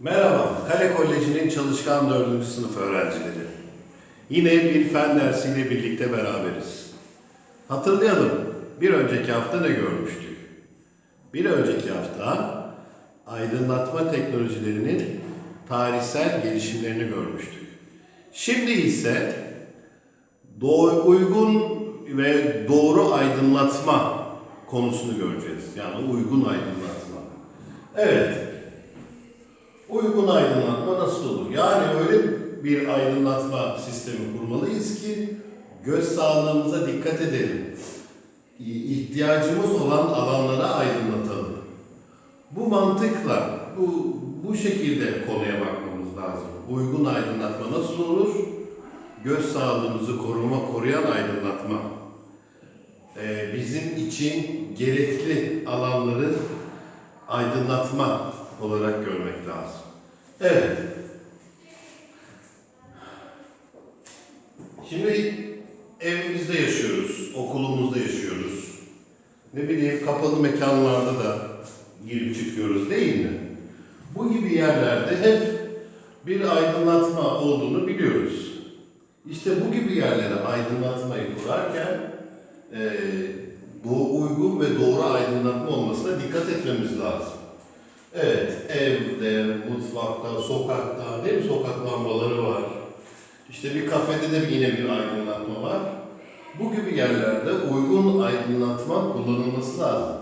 Merhaba, Kale Koleji'nin çalışkan 4. sınıf öğrencileri. Yine bir fen dersiyle birlikte beraberiz. Hatırlayalım, bir önceki hafta ne görmüştük? Bir önceki hafta aydınlatma teknolojilerinin tarihsel gelişimlerini görmüştük. Şimdi ise doğru, uygun ve doğru aydınlatma konusunu göreceğiz. Yani uygun aydınlatma. Evet, Uygun aydınlatma nasıl olur? Yani öyle bir aydınlatma sistemi kurmalıyız ki göz sağlığımıza dikkat edelim. İhtiyacımız olan alanlara aydınlatalım. Bu mantıkla, bu, bu şekilde konuya bakmamız lazım. Uygun aydınlatma nasıl olur? Göz sağlığımızı koruma, koruyan aydınlatma. Ee, bizim için gerekli alanları aydınlatma olarak görmek lazım. Evet. Şimdi evimizde yaşıyoruz, okulumuzda yaşıyoruz. Ne bileyim kapalı mekanlarda da girip çıkıyoruz değil mi? Bu gibi yerlerde hep bir aydınlatma olduğunu biliyoruz. İşte bu gibi yerlere aydınlatmayı kurarken eee bu uygun ve doğru aydınlatma olmasına dikkat etmemiz lazım. Evet, evde, mutfakta, sokakta, değil mi? Sokak lambaları var. İşte bir kafede de yine bir aydınlatma var. Bu gibi yerlerde uygun aydınlatma kullanılması lazım.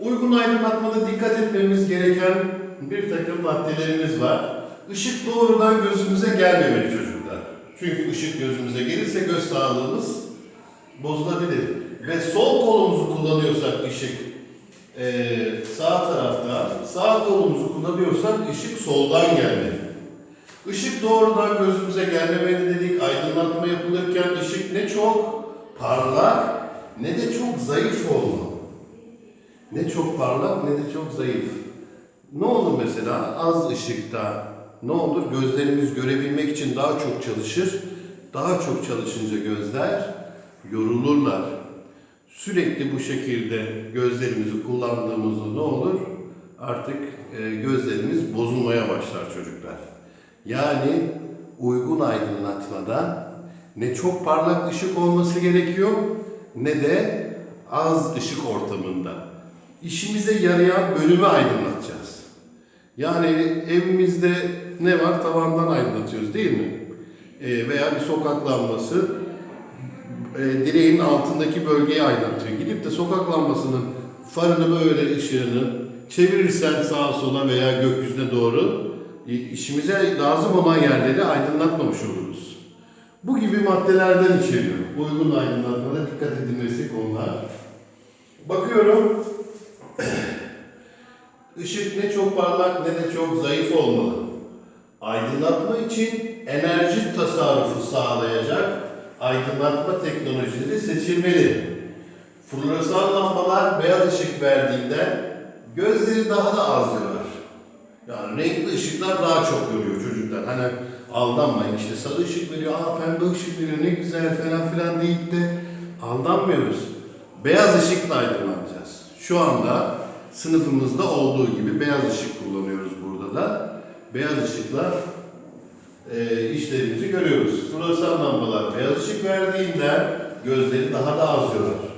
Uygun aydınlatmada dikkat etmemiz gereken bir takım maddelerimiz var. Işık doğrudan gözümüze gelmemeli çocuklar. Çünkü ışık gözümüze gelirse göz sağlığımız bozulabilir. Ve sol kolumuzu kullanıyorsak ışık ee, sağ tarafta, sağ kolumuzu kullanıyorsak ışık soldan gelmeli. Işık doğrudan gözümüze gelmemeli dedik. Aydınlatma yapılırken ışık ne çok parlak ne de çok zayıf olmalı. Ne çok parlak ne de çok zayıf. Ne olur mesela az ışıkta ne olur gözlerimiz görebilmek için daha çok çalışır. Daha çok çalışınca gözler yorulurlar sürekli bu şekilde gözlerimizi kullandığımızda ne olur? Artık e, gözlerimiz bozulmaya başlar çocuklar. Yani uygun aydınlatmada ne çok parlak ışık olması gerekiyor ne de az ışık ortamında. İşimize yarayan bölümü aydınlatacağız. Yani evimizde ne var? Tavandan aydınlatıyoruz değil mi? E, veya bir sokak lambası e, direğin altındaki bölgeyi aydınlatıyor. Gidip de sokak lambasının farını böyle ışığını çevirirsen sağa sola veya gökyüzüne doğru e, işimize lazım olan yerleri aydınlatmamış oluruz. Bu gibi maddelerden içeriyor. Uygun aydınlatmada dikkat edilmesi konular. Bakıyorum. Işık ne çok parlak ne de çok zayıf olmalı. Aydınlatma için enerji tasarrufu sağlayacak aydınlatma teknolojileri seçilmeli. Floresan lambalar beyaz ışık verdiğinden gözleri daha da az yorar. Yani renkli ışıklar daha çok yoruyor çocuklar. Hani aldanmayın işte sarı ışık veriyor, aa pembe ışık veriyor ne güzel falan filan deyip de aldanmıyoruz. Beyaz ışıkla aydınlatacağız. Şu anda sınıfımızda olduğu gibi beyaz ışık kullanıyoruz burada da. Beyaz ışıkla e, işlerimizi görüyoruz. Floresan lambalar beyaz ışık verdiğinde gözleri daha da az yorar.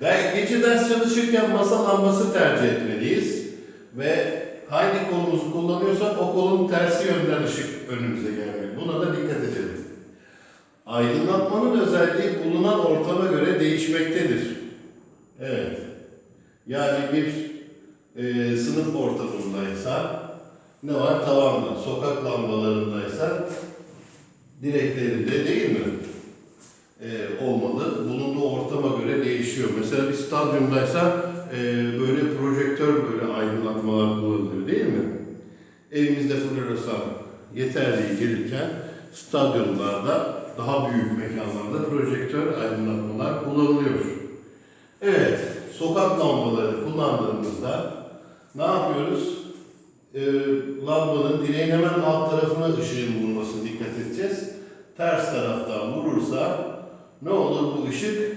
Ve gece ders çalışırken masa lambası tercih etmeliyiz. Ve hangi kolumuzu kullanıyorsak o kolun tersi yönden ışık önümüze gelmeli. Buna da dikkat edelim. Aydınlatmanın özelliği bulunan ortama göre değişmektedir. Evet. Yani bir ne var? Tavanda. Sokak lambalarındaysa direklerinde değil mi? Ee, olmalı. Bulunduğu ortama göre değişiyor. Mesela bir stadyumdaysa e, böyle projektör böyle aydınlatmalar kullanılıyor değil mi? Evimizde floresan yeterli gelirken stadyumlarda daha büyük mekanlarda projektör aydınlatmalar kullanılıyor. Evet, sokak lambaları kullandığımızda ne yapıyoruz? E, lambanın direğin hemen alt tarafına ışığın vurmasına dikkat edeceğiz. Ters taraftan vurursa ne olur bu ışık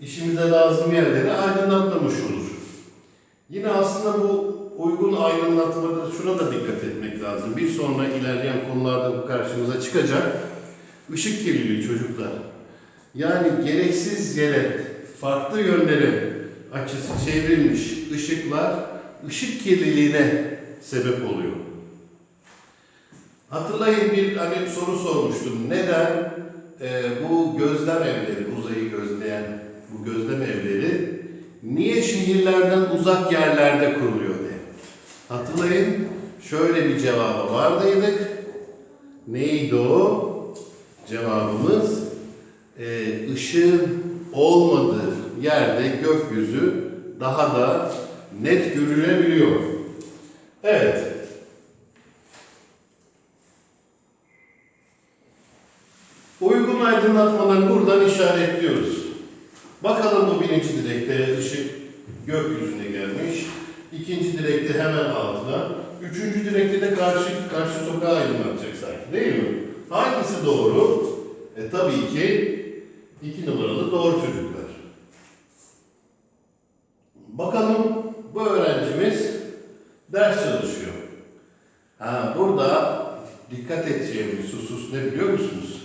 işimize lazım yerleri aydınlatmamış olur. Yine aslında bu uygun aydınlatmada şuna da dikkat etmek lazım. Bir sonra ilerleyen konularda bu karşımıza çıkacak. Işık kirliliği çocuklar. Yani gereksiz yere, farklı yönlere açısı çevrilmiş ışıklar ışık kirliliğine sebep oluyor. Hatırlayın bir hani soru sormuştum. Neden e, bu gözlem evleri, uzayı gözleyen bu gözlem evleri niye şehirlerden uzak yerlerde kuruluyor diye. Hatırlayın şöyle bir cevabı vardıydık. Neydi o? Cevabımız e, ışığın olmadığı yerde gökyüzü daha da net görülebiliyor. Evet. Uygun aydınlatmaları buradan işaretliyoruz. Bakalım bu birinci direkte ışık gökyüzüne gelmiş. İkinci direkte hemen altına. Üçüncü direkte de karşı karşı sokağı aydınlatacak sanki değil mi? Hangisi doğru? E tabii ki iki numaralı doğru çocuklar. Bakalım bu öğrencimiz ders çalışıyor. Ha, burada dikkat edeceğimiz husus ne biliyor musunuz?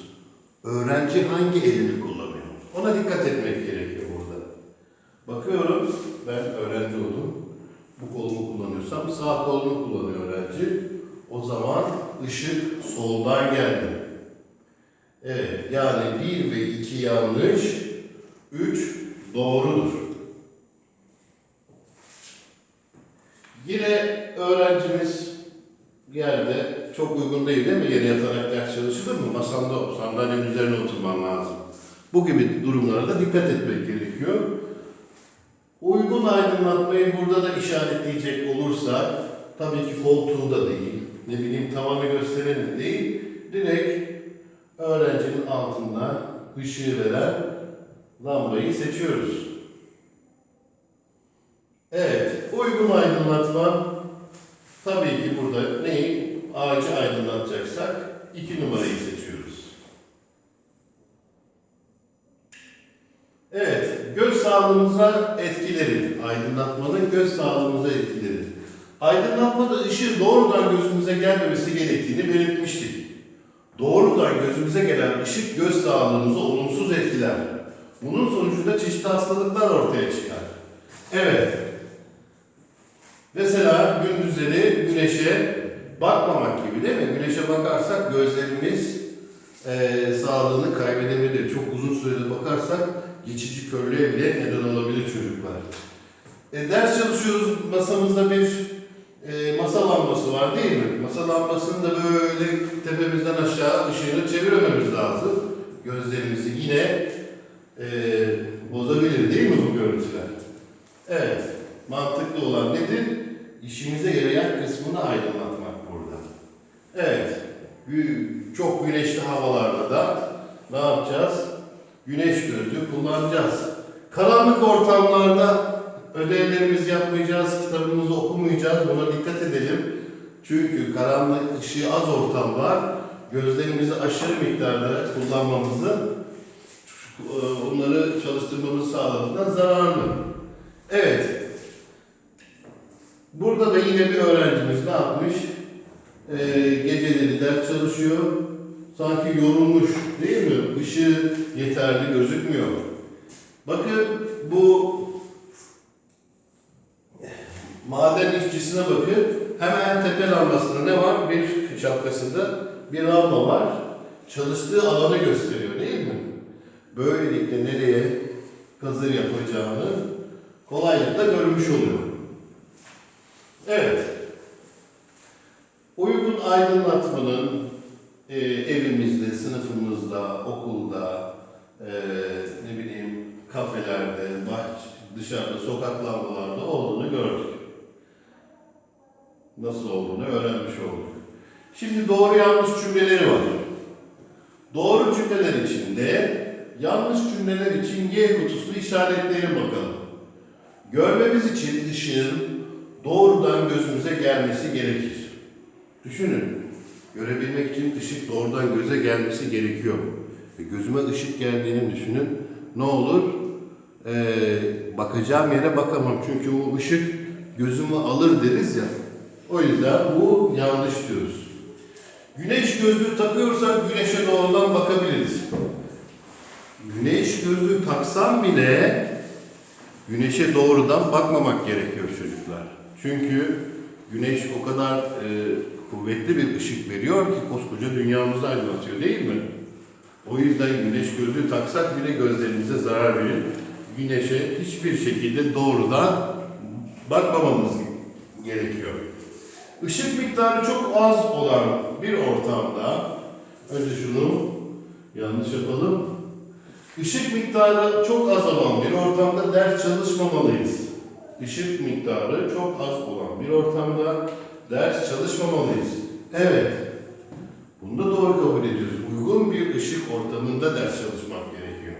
Öğrenci hangi elini kullanıyor? Ona dikkat etmek gerekiyor burada. Bakıyorum, ben öğrenci oldum. Bu kolumu kullanıyorsam sağ kolunu kullanıyor öğrenci. O zaman ışık soldan geldi. Evet, yani 1 ve 2 yanlış, 3 doğrudur. Yine öğrencimiz yerde çok uygun değil değil mi? Yere yatarak ders çalışılır mı? Masanda, sandalyenin üzerine oturman lazım. Bu gibi durumlara da dikkat etmek gerekiyor. Uygun aydınlatmayı burada da işaretleyecek olursak, tabii ki koltuğu da değil, ne bileyim tavanı gösteren değil, direkt öğrencinin altında ışığı veren lambayı seçiyoruz. Evet, uygun aydınlatma tabii ki burada neyi? Ağacı aydınlatacaksak iki numarayı seçiyoruz. Evet, göz sağlığımıza etkileri, aydınlatmanın göz sağlığımıza etkileri. Aydınlatmada ışığı doğrudan gözümüze gelmemesi gerektiğini belirtmiştik. Doğrudan gözümüze gelen ışık göz sağlığımızı olumsuz etkiler. Bunun sonucunda çeşitli hastalıklar ortaya çıkar. Evet, Mesela gündüzleri güneşe bakmamak gibi değil mi? Güneşe bakarsak gözlerimiz eee sağlığını kaybedebilir. Çok uzun sürede bakarsak geçici körlüğe bile neden olabilir çocuklar. E, ders çalışıyoruz. Masamızda bir e, masa lambası var değil mi? Masa lambasını da böyle tepemizden aşağı ışığını çevirmememiz lazım. Gözlerimizi yine e, bozabilir değil mi bu görüntüler? Evet. Mantıklı olan nedir? İşimize yarayan kısmını gü- Çok güneşli havalarda da ne yapacağız? Güneş gözlüğü kullanacağız. Karanlık ortamlarda ödevlerimizi yapmayacağız, kitabımızı okumayacağız. Buna dikkat edelim. Çünkü karanlık ışığı az ortamlar gözlerimizi aşırı miktarda kullanmamızı onları çalıştırmamızı sağladığından zararlı. Evet. Burada da yine bir öğrencimiz ne yapmış? Ee, geceleri ders çalışıyor. Sanki yorulmuş değil mi? Işığı yeterli gözükmüyor. Bakın bu maden işçisine bakın. Hemen tepe lambasında ne var? Bir şapkasında bir lamba var. Çalıştığı alanı gösteriyor değil mi? Böylelikle nereye kazır yapacağını kolaylıkla görmüş oluyor. Evet. Aydınlatmanın e, evimizde, sınıfımızda, okulda, e, ne bileyim kafelerde, bahç, dışarıda, sokak lambalarda olduğunu gördük. Nasıl olduğunu öğrenmiş olduk. Şimdi doğru yanlış cümleleri var. Doğru cümleler içinde yanlış cümleler için Y kutusunu işaretleyelim bakalım. Görmemiz için ışığın doğrudan gözümüze gelmesi gerekir. Düşünün, görebilmek için ışık doğrudan göze gelmesi gerekiyor. E, gözüme ışık geldiğini düşünün. Ne olur? Ee, bakacağım yere bakamam çünkü o ışık gözümü alır deriz ya. O yüzden bu yanlış diyoruz. Güneş gözlüğü takıyorsak güneşe doğrudan bakabiliriz. Güneş gözlüğü taksam bile güneşe doğrudan bakmamak gerekiyor çocuklar. Çünkü güneş o kadar e, kuvvetli bir ışık veriyor ki koskoca dünyamızı aydınlatıyor değil mi? O yüzden güneş gözlüğü taksak bile gözlerimize zarar verir. Güneşe hiçbir şekilde doğrudan bakmamamız gerekiyor. Işık miktarı çok az olan bir ortamda, önce şunu yanlış yapalım. Işık miktarı çok az olan bir ortamda ders çalışmamalıyız. Işık miktarı çok az olan bir ortamda ders çalışmamalıyız. Evet. Bunu da doğru kabul ediyoruz. Uygun bir ışık ortamında ders çalışmak gerekiyor.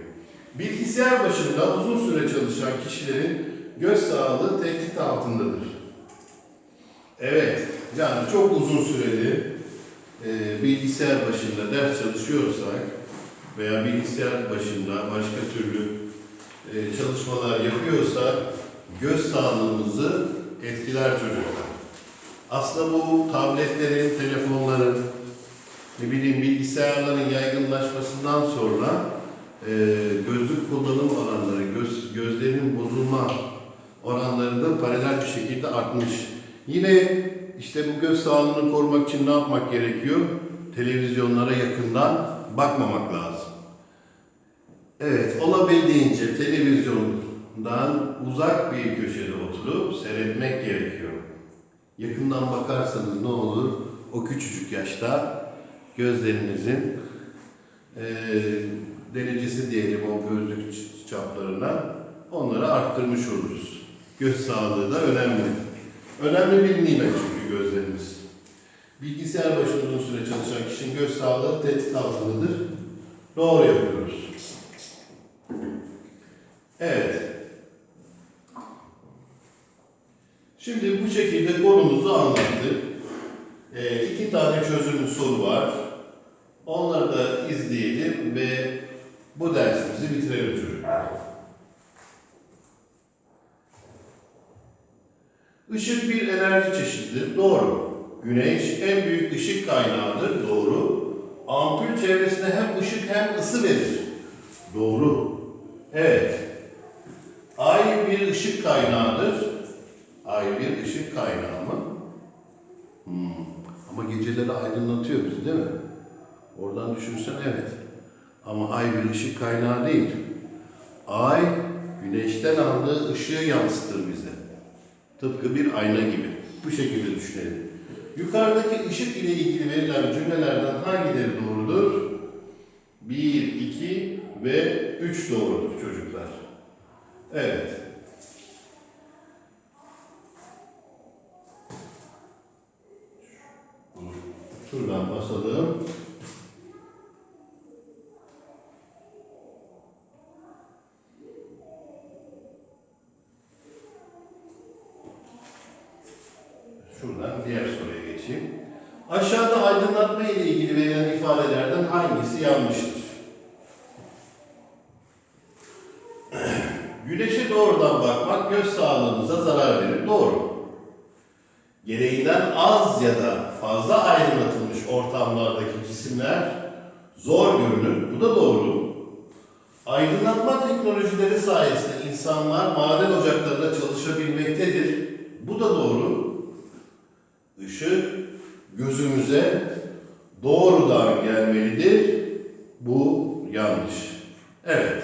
Bilgisayar başında uzun süre çalışan kişilerin göz sağlığı tehdit altındadır. Evet, yani çok uzun süreli e, bilgisayar başında ders çalışıyorsak veya bilgisayar başında başka türlü e, çalışmalar yapıyorsak göz sağlığımızı etkiler çocuklar. Aslında bu tabletlerin, telefonların, ne bileyim bilgisayarların yaygınlaşmasından sonra e, gözlük kullanım oranları, göz, gözlerinin bozulma oranlarında paralel bir şekilde artmış. Yine işte bu göz sağlığını korumak için ne yapmak gerekiyor? Televizyonlara yakından bakmamak lazım. Evet, olabildiğince televizyondan uzak bir köşede oturup seyretmek gerekiyor. Yakından bakarsanız ne olur? O küçücük yaşta gözlerinizin eee derecesi diyelim o gözlük çaplarına onları arttırmış oluruz. Göz sağlığı da önemli. Önemli bir nimet çünkü gözlerimiz. Bilgisayar başında uzun süre çalışan kişinin göz sağlığı tehdit altındadır. Doğru yapıyoruz. Evet. Şimdi bu şekilde konumuzu anlattık. Ee, iki tane çözümlü soru var. Onları da izleyelim ve bu dersimizi bitirelim çocuklar. Işık bir enerji çeşididir. Doğru. Güneş en büyük ışık kaynağıdır. Doğru. Ampul çevresine hem ışık hem ısı verir. Doğru. Evet. Ay bir ışık kaynağıdır. Ay bir ışık kaynağı mı? Hmm. Ama geceleri aydınlatıyor bizi değil mi? Oradan düşünürsen evet. Ama ay bir ışık kaynağı değil. Ay güneşten aldığı ışığı yansıtır bize. Tıpkı bir ayna gibi. Bu şekilde düşünelim. Yukarıdaki ışık ile ilgili verilen cümlelerden hangileri doğrudur? 1, 2 ve 3 doğrudur çocuklar. Evet. Bunu Şuradan basalım. Şuradan diğer soruya geçeyim. Aşağıda aydınlatma ile ilgili verilen ifadelerden hangisi yanlıştır? Güneşe doğrudan bakmak göz sağlığımıza zarar verir. Doğru. Gereğinden az ya da fazla aydınlatılmış ortamlardaki cisimler zor görünür. Bu da doğru. Aydınlatma teknolojileri sayesinde insanlar maden ocaklarında çalışabilmektedir. Bu da doğru. Işık gözümüze doğrudan gelmelidir. Bu yanlış. Evet.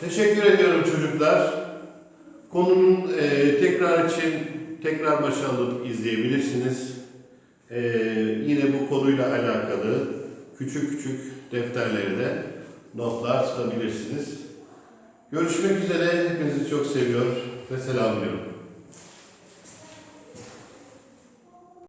Teşekkür ediyorum çocuklar. Konunun e, tekrar için tekrar başa alıp izleyebilirsiniz. E, yine bu konuyla alakalı küçük küçük defterlere de notlar tutabilirsiniz. Görüşmek üzere. Hepinizi çok seviyor ve selamlıyorum.